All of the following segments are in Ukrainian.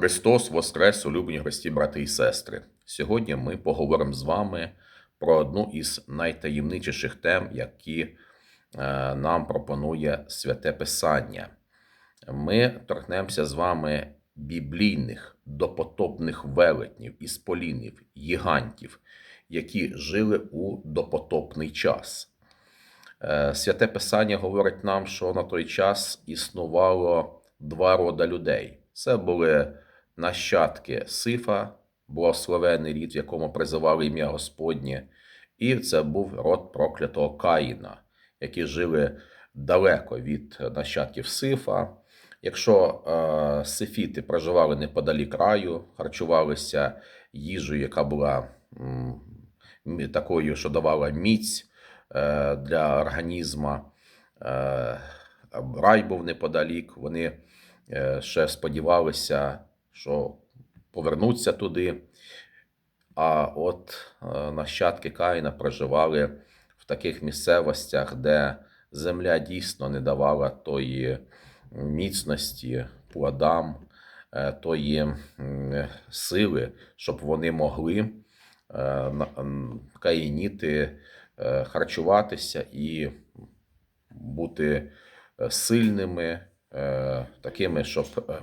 Христос Воскрес, улюблені Христі, брати і сестри. Сьогодні ми поговоримо з вами про одну із найтаємничіших тем, які е, нам пропонує Святе Писання. Ми торкнемося з вами біблійних допотопних велетнів, ісполінів, гігантів, які жили у допотопний час. Е, Святе Писання говорить нам, що на той час існувало два рода людей. Це були нащадки Сифа, благословений рід, в якому призивали ім'я Господнє, і це був род проклятого Каїна, які жили далеко від нащадків Сифа. Якщо е, сифіти проживали неподалік краю, харчувалися їжею, яка була м, такою, що давала міць е, для організма, е, рай був неподалік, вони е, ще сподівалися, що повернуться туди. А от е, нащадки Каїна проживали в таких місцевостях, де земля дійсно не давала тої міцності плодам, е, тої сили, щоб вони могли е, каїніти харчуватися і бути сильними, такими, щоб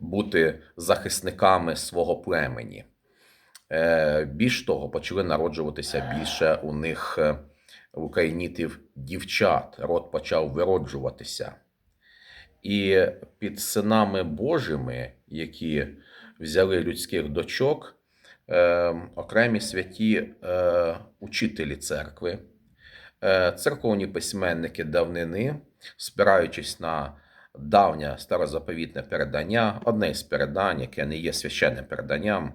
бути захисниками свого племені. Е, Більш того, почали народжуватися більше у них е, у дівчат. Род почав вироджуватися. І під синами Божими, які взяли людських дочок, е, окремі святі е, учителі церкви, е, церковні письменники давнини, спираючись на давнє старозаповітне передання, одне з передань, яке не є священним переданням,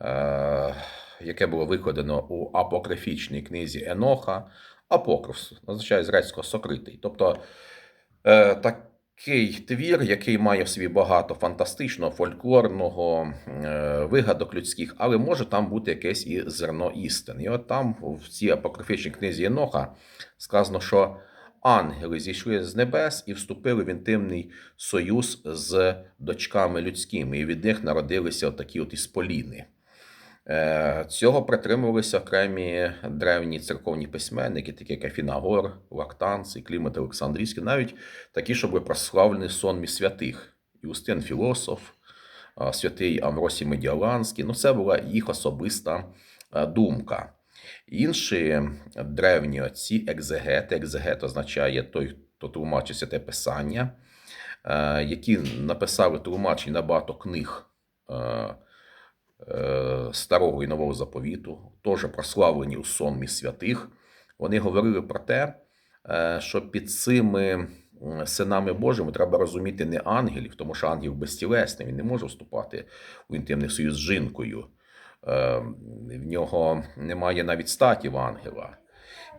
е, яке було викладено у апокрифічній книзі Еноха. Апокриф означає з грецького сокритий. Тобто е, такий твір, який має в собі багато фантастичного, фольклорного, е, вигадок людських, але може там бути якесь і зерно істини. І от там, в цій апокрифічній книзі Еноха, сказано, що ангели зійшли з небес і вступили в інтимний союз з дочками людськими, і від них народилися такі от ісполіни. Е, Цього притримувалися окремі древні церковні письменники, такі як Афінагор, Лактанц і Клімат Олександрійський, навіть такі, що були прославлені сонмі святих. Юстин Філософ, святий Амросій Медіаланський. Ну, це була їх особиста думка. Інші древні отці, екзегети, екзегет означає той, хто тлумачить святе писання, е, які написали тлумачень на багато книг е, е, Старого і Нового заповіту, теж прославлені у сонмі святих. Вони говорили про те, що під цими синами Божими треба розуміти не ангелів, тому що ангел безтілесний, він не може вступати у інтимний союз з жінкою. Е, В нього немає навіть статі в ангела.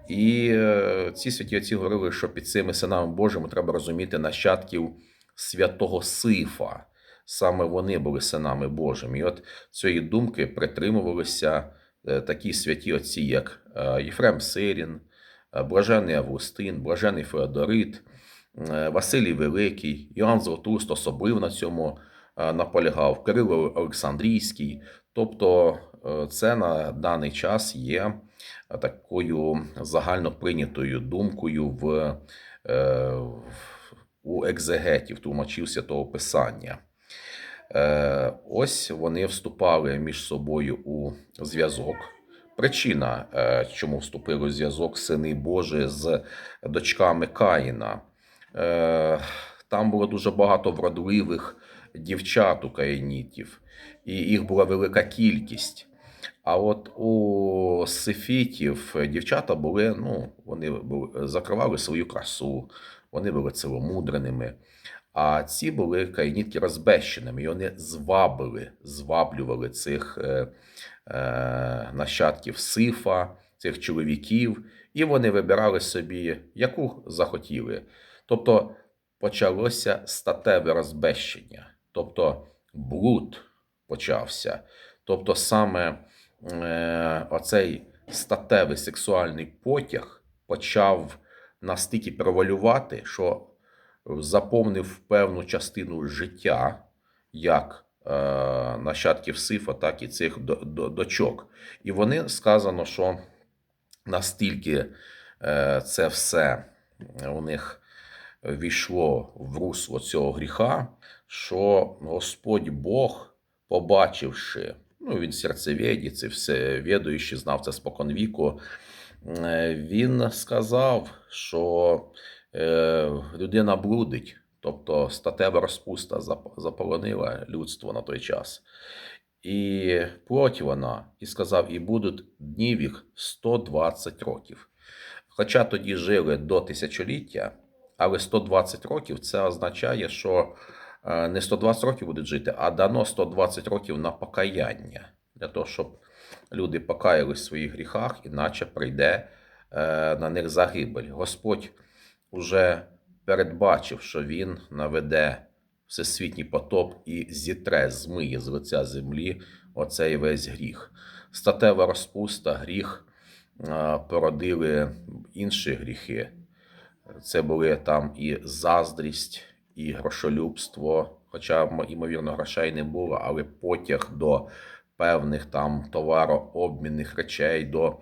І е, ці святі отці говорили, що під цими синами Божими треба розуміти нащадків святого Сифа. Саме вони були синами Божими. І от цієї думки притримувалися е, такі святі отці, як Єфрем Сирін, Блажений Августин, Блажений Феодорит, Василій Великий, Іоанн Златуст особливо на цьому наполягав, Кирило Олександрійський. Тобто, е, це на даний час є такою загальноприйнятою думкою в, е, у екзегетів, тлумачів святого Писання. Е, Ось вони вступали між собою у зв'язок. Причина, е, чому вступили у зв'язок сини Божі з дочками Каїна. Е, Там було дуже багато вродливих дівчат у каїнітів, і їх була велика кількість. А от у сифітів дівчата були, ну, вони були, закривали свою красу, вони були ціломудреними. А ці були каїнітки розбещеними, і вони звабили, зваблювали цих е, е, нащадків сифа, цих чоловіків, і вони вибирали собі, яку захотіли. Тобто почалося статеве розбещення, тобто блуд почався. Тобто саме е, оцей статевий сексуальний потяг почав настільки превалювати, що заповнив певну частину життя як е, нащадків Сифа, так і цих до- до- дочок. І вони сказано, що настільки е, це все у них війшло в русло цього гріха, що Господь Бог, побачивши, ну він серцевєді, це все відуючий, знав це споконвіку, е, він сказав, що е, людина блудить, тобто статева розпуста заполонила людство на той час. І плоть вона, і сказав, і будуть днів їх 120 років. Хоча тоді жили до тисячоліття, але 120 років це означає, що не 120 років будуть жити, а дано 120 років на покаяння, для того, щоб люди покаялись в своїх гріхах, іначе прийде е, на них загибель. Господь уже передбачив, що Він наведе всесвітній потоп і зітре, змиє з лиця землі оцей весь гріх. Статева розпуста, гріх е, породили інші гріхи. Це були там і заздрість, і грошолюбство, хоча, ймовірно, грошей не було, але потяг до певних там товарообмінних речей, до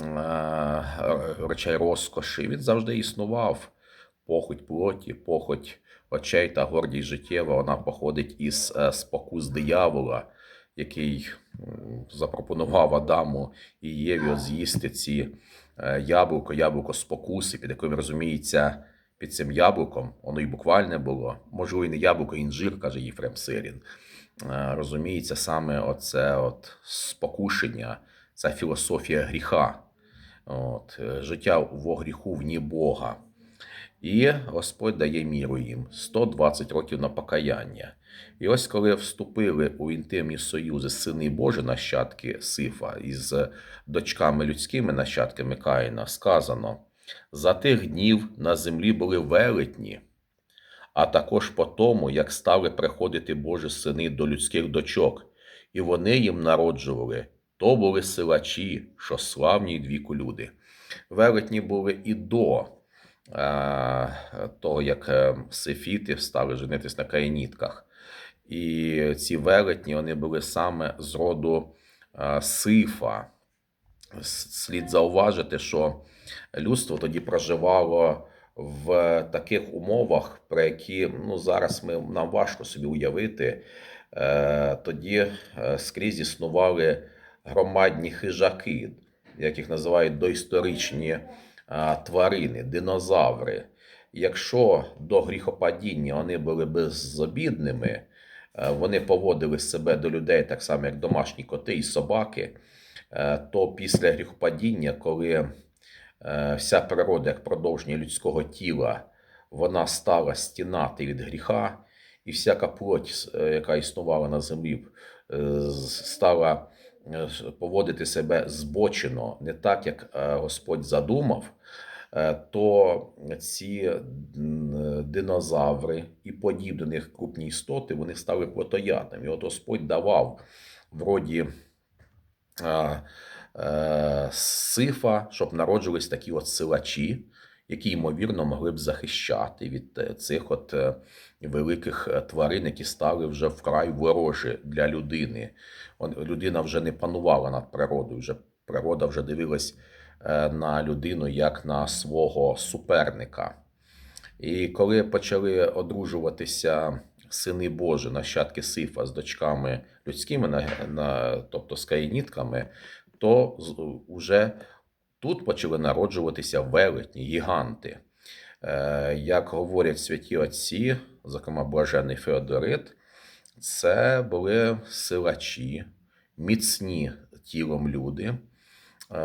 е, речей розкоші. Він завжди існував. Похоть плоті, похоть очей та гордість життєва, вона походить із е, спокус диявола, який запропонував Адаму і Єві з'їсти ці е, яблуко, яблуко спокуси, під яким розуміється під цим яблуком, воно і буквальне було, можливо, і не яблуко, а інжир, каже Єфрем Сирін. Е, Розуміється саме оце от спокушення, ця філософія гріха, от, е, життя во гріху вні Бога. І Господь дає міру їм 120 років на покаяння. І ось коли вступили у інтимні союзи сини Божі, нащадки Сифа, із дочками людськими нащадками Каїна, сказано: за тих днів на землі були велетні, а також по тому, як стали приходити Божі сини до людських дочок, і вони їм народжували. То були силачі, що славні двіку люди. Велетні були і до е, того, як е, сифіти стали женитись на каїнітках. І ці велетні вони були саме з роду е, сифа. Слід зауважити, що людство тоді проживало в таких умовах, про які ну, зараз ми, нам важко собі уявити. Е, Тоді е, скрізь існували громадні хижаки, як їх називають доісторичні тварини, динозаври. Якщо до гріхопадіння вони були безобідними, е, вони поводили себе до людей так само, як домашні коти і собаки, е, то після гріхопадіння, коли е, вся природа, як продовження людського тіла, вона стала стінати від гріха, і всяка плоть, е, яка існувала на землі, е, стала е, поводити себе збочено, не так, як е, Господь задумав, е, то ці динозаври і подібні них крупні істоти вони стали плотоядними. І от Господь давав вроді е, е, сифа, щоб народжились такі от силачі, які, ймовірно, могли б захищати від е, цих от е, великих е, тварин, які стали вже вкрай ворожі для людини. Людина вже не панувала над природою, вже природа вже дивилась е, на людину як на свого суперника. І коли почали одружуватися сини Божі, нащадки Сифа з дочками людськими, на, на, тобто з каїнітками, то уже тут почали народжуватися велетні, гіганти. Е, Як говорять святі отці, зокрема блажений Феодорит, це були силачі, міцні тілом люди. Е,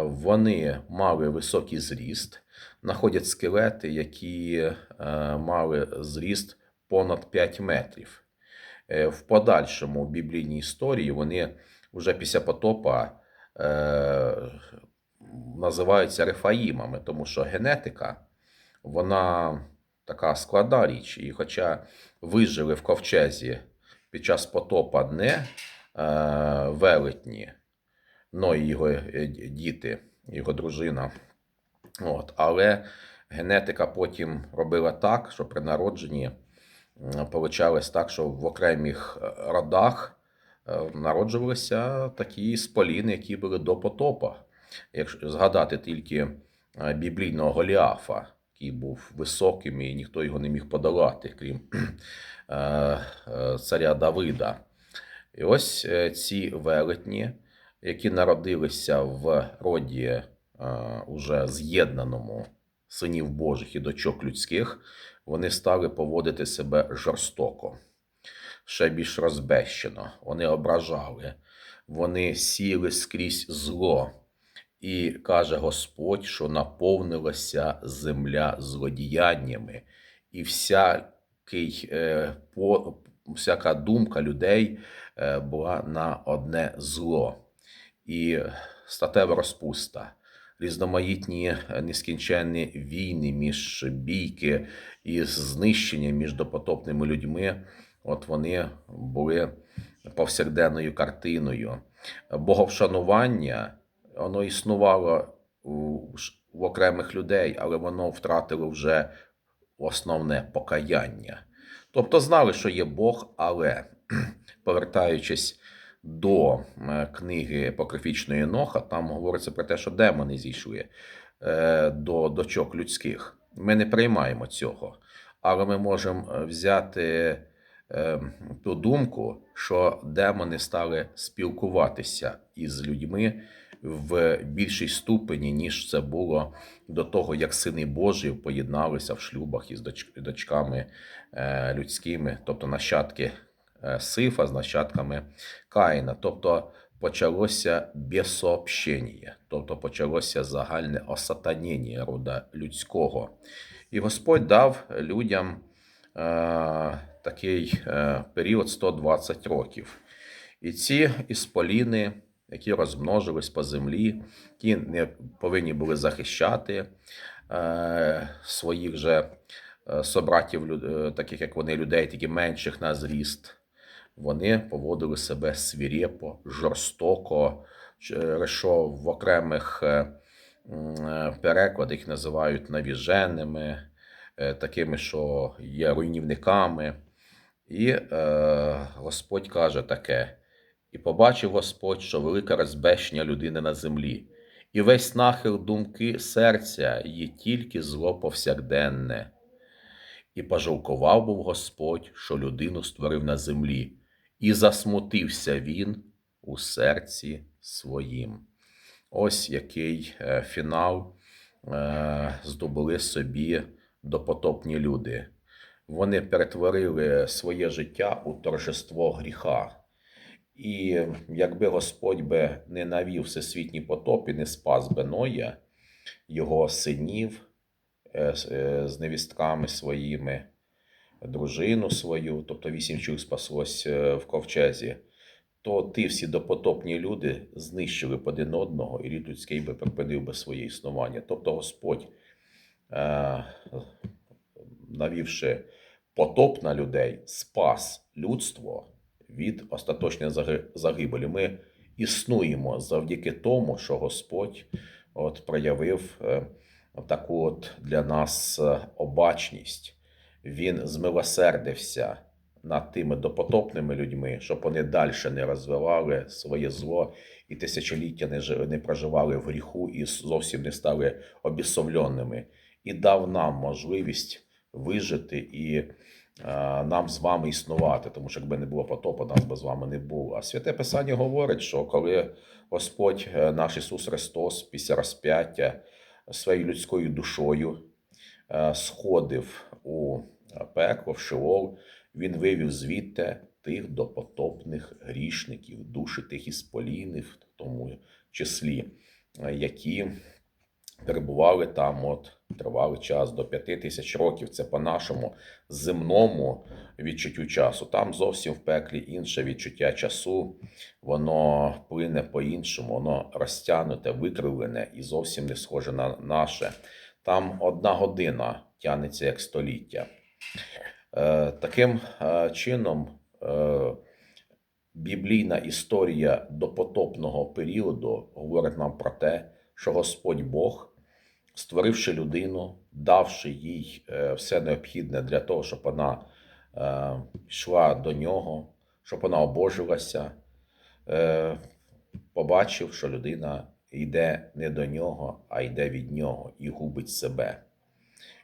Вони мали високий зріст, знаходять скелети, які е, мали зріст понад 5 метрів. Е, В подальшому в біблійній історії вони вже після потопа е, називаються рефаїмами, тому що генетика вона така складна річ. І хоча вижили в ковчезі під час потопа не е, велетні, но і його е, діти, його дружина. От, але генетика потім робила так, що при народженні получалось так, що в окремих е, родах е, народжувалися такі споліни, які були до потопа. Якщо згадати тільки е, біблійного Голіафа, який був високим і ніхто його не міг подолати, крім царя Давида. І ось ці велетні, які народилися в роді уже з'єднаному синів Божих і дочок людських, вони стали поводити себе жорстоко, ще більш розбещено. Вони ображали, вони сіли скрізь зло. І каже Господь, що наповнилася земля злодіяннями, і всякий, е, по, всяка думка людей е, була на одне зло. І статева розпуста, різноманітні е, нескінченні війни між бійки і знищення між допотопними людьми. От вони були повсякденною картиною. Боговшанування воно існувало в окремих людей, але воно втратило вже основне покаяння. Тобто знали, що є Бог, але повертаючись до е, книги апокрифічної Еноха, там говориться про те, що демони зійшли е, до дочок людських. Ми не приймаємо цього, але ми можемо е, взяти ту думку, що демони стали спілкуватися із людьми в більшій ступені, ніж це було до того, як сини Божі поєдналися в шлюбах із дочками людськими, тобто нащадки Сифа з нащадками Каїна. Тобто почалося бесообщення, тобто почалося загальне осатаніння рода людського. І Господь дав людям е, такий е, період 120 років. І ці ісполіни, які розмножились по землі, ті не повинні були захищати е, своїх же е, собратів, е, таких як вони, людей, тільки менших на зріст. Вони поводили себе свірепо, жорстоко, через що в окремих е, е, перекладах їх називають навіженими, е, такими, що є руйнівниками. І е, Господь каже таке: і побачив Господь, що велика розбещення людини на землі, і весь нахил думки серця є тільки зло повсякденне. І пожалкував був Господь, що людину створив на землі, і засмутився він у серці своїм. Ось який е, фінал е, здобули собі допотопні люди. Вони перетворили своє життя у торжество гріха. І якби Господь би не навів всесвітній потоп і не спас би Ноя, його синів е, з- з невістками своїми, дружину свою, тобто вісім чоловік спаслось е, в ковчезі, то ті всі допотопні люди знищили б один одного, і рід людський би припинив би своє існування. Тобто Господь, е, навівши потоп на людей, спас людство від остаточної загибелі. Ми існуємо завдяки тому, що Господь от проявив е, таку от для нас обачність. Він змилосердився над тими допотопними людьми, щоб вони далі не розвивали своє зло і тисячоліття не, не проживали в гріху і зовсім не стали обісовленими. І дав нам можливість вижити і нам з вами існувати, тому що якби не було потопу, нас би з вами не було. А святе Писання говорить, що коли Господь, е, наш Ісус Христос, після розп'яття своєю людською душою е, сходив у пекло, в Шеол, він вивів звідти тих допотопних грішників, душі тих ісполіних, в тому числі, е, які перебували там от тривалий час до п'яти тисяч років. Це по нашому земному відчуттю часу. Там зовсім в пеклі інше відчуття часу, воно плине по-іншому, воно розтягнуте, викривлене і зовсім не схоже на наше. Там одна година тягнеться як століття. Е, Таким е, чином, е, біблійна історія допотопного періоду говорить нам про те, що Господь Бог створивши людину, давши їй все необхідне для того, щоб вона йшла до нього, щоб вона обожилася, побачив, що людина йде не до нього, а йде від нього і губить себе.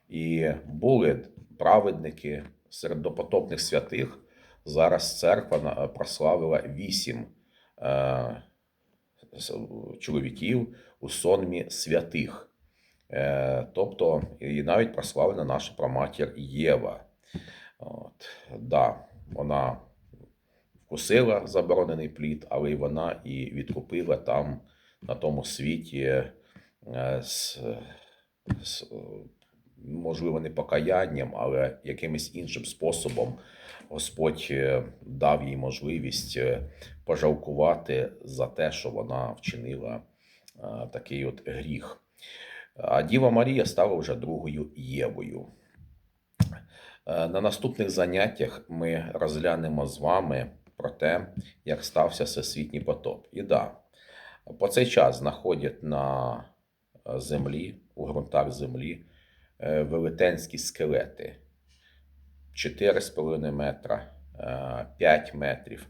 І були праведники серед допотопних святих. Зараз церква прославила вісім е, чоловіків у сонмі святих. Е, тобто, і навіть прославлена наша праматір Єва. От, да, вона вкусила заборонений плід, але й вона і відкупила там, на тому світі, е, з, з, е, можливо, не покаянням, але якимось іншим способом Господь е, дав їй можливість е, пожалкувати за те, що вона вчинила е, такий от гріх. А Діва Марія стала вже другою Євою. На наступних заняттях ми розглянемо з вами про те, як стався всесвітній потоп. І да, по цей час знаходять на землі, у ґрунтах землі, велетенські скелети 4,5 метра, е, 5 метрів.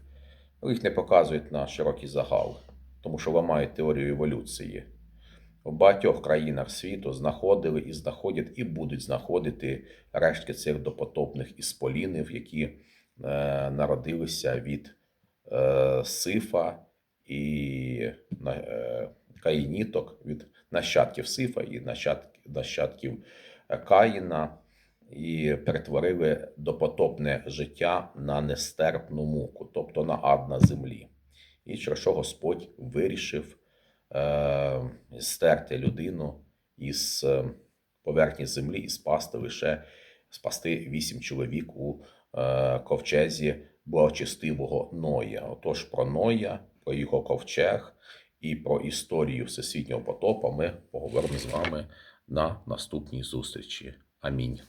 Ну, Їх не показують на широкий загал, тому що ламають теорію еволюції. У багатьох країнах світу знаходили і знаходять, і будуть знаходити рештки цих допотопних ісполінів, які е, народилися від е, сифа і е, каїніток, від нащадків сифа і нащадків, нащадків е, Каїна, і перетворили допотопне життя на нестерпну муку, тобто на ад на землі. І через що Господь вирішив е, стерти людину із е, поверхні землі і спасти лише спасти вісім чоловік у е, ковчезі благочестивого Ноя. Отож, про Ноя, про його ковчег і про історію всесвітнього потопа ми поговоримо з вами на наступній зустрічі. Амінь.